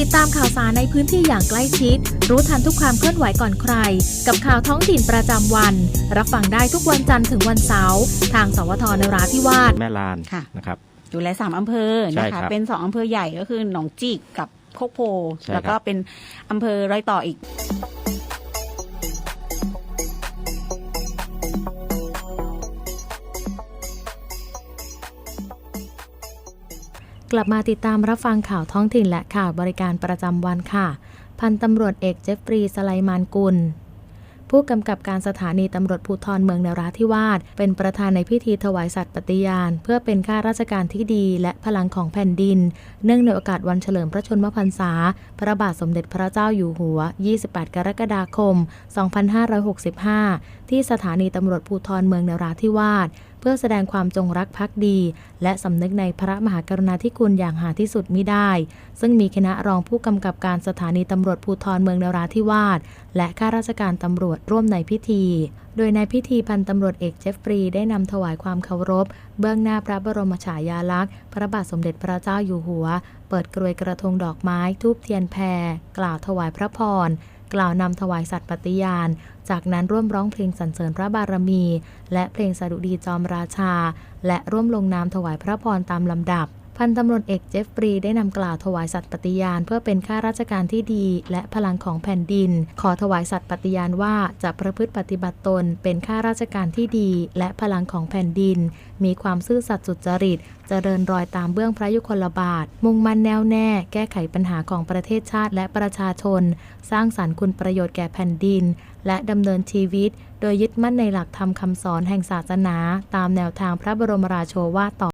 ติดตามข่าวสารในพื้นที่อย่างใกล้ชิด รู้ทันทุกความเคลื่อนไหวก่อนใคร กับข่าวท้องถิ่นประจำวัน รับฟังได้ทุกวันจันทร์ถึงวันเสาร์ทางสวทนราธิวาสแม่ลานค่ะ นะครับดูแลสามอำเภอใช่นะครัคะ บ เป็นสองอำเภอใหญ่ก็คือหนองจิกกับโคกโพใช่แล้วก็ครับเป็นอำเภอร้อยต่ออีก กลับมาติดตามรับฟังข่าวท้องถิ่นและข่าวบริการประจำวันค่ะ พันตำรวจเอกเจฟฟรีย์สไลมานกุล ผู้กำกับการสถานีตำรวจภูธรเมืองนราธิวาสเป็นประธานในพิธีถวายสัตย์ปฏิญาณ เพื่อเป็นข้าราชการที่ดีและพลังของแผ่นดิน เนื่องในโอกาสวันเฉลิมพระชนมพรรษา พระบาทสมเด็จพระเจ้าอยู่หัว 28 กรกฎาคม 2565 ที่สถานีตำรวจภูธรเมืองนราธิวาส พื่อแสดงความจงรักภักดี และสำนึกในพระมหากรุณาธิคุณอย่างหาที่สุดมิได้ ซึ่งมีคณะรองผู้กำกับการสถานีตำรวจภูธรเมืองนราธิวาสและข้าราชการตำรวจร่วมในพิธี โดยในพิธีพันตำรวจเอกเจฟฟรีย์ได้นำถวายความเคารพ เบื้องหน้าพระบรมฉายาลักษณ์ พระบาทสมเด็จพระเจ้าอยู่หัว เปิดกรวยกระทงดอกไม้ทูบเทียนแพรกล่าวถวายพระพร กล่าวนำถวายสัตว์ปฏิญาณ จากนั้นร่วมร้องเพลงสรรเสริญพระบารมี และเพลงสดุดีจอมราชา และร่วมลงนามถวายพระพรตามลำดับ พันตำรวจเอกเจฟฟรีย์ได้นำกล่าวถวายสัตย์ปฏิญาณ เพื่อเป็นข้าราชการที่ดี และพลังของแผ่นดิน ขอถวายสัตย์ปฏิญาณว่าจะประพฤติปฏิบัติตน เป็นข้าราชการที่ดี และพลังของแผ่นดิน มีความซื่อสัตย์สุจริตจเจริญรอยตามเบื้องพระยุคลบาท มุ่งมั่นแน่วแน่ แก้ไขปัญหาของประเทศชาติและประชาชน สร้างสรรค์คุณประโยชน์แก่แผ่นดิน และดำเนินชีวิต โดยยึดมั่นในหลักธรรมคำสอนแห่งศาสนา ตามแนวทางพระบรมราโชวาทต่อ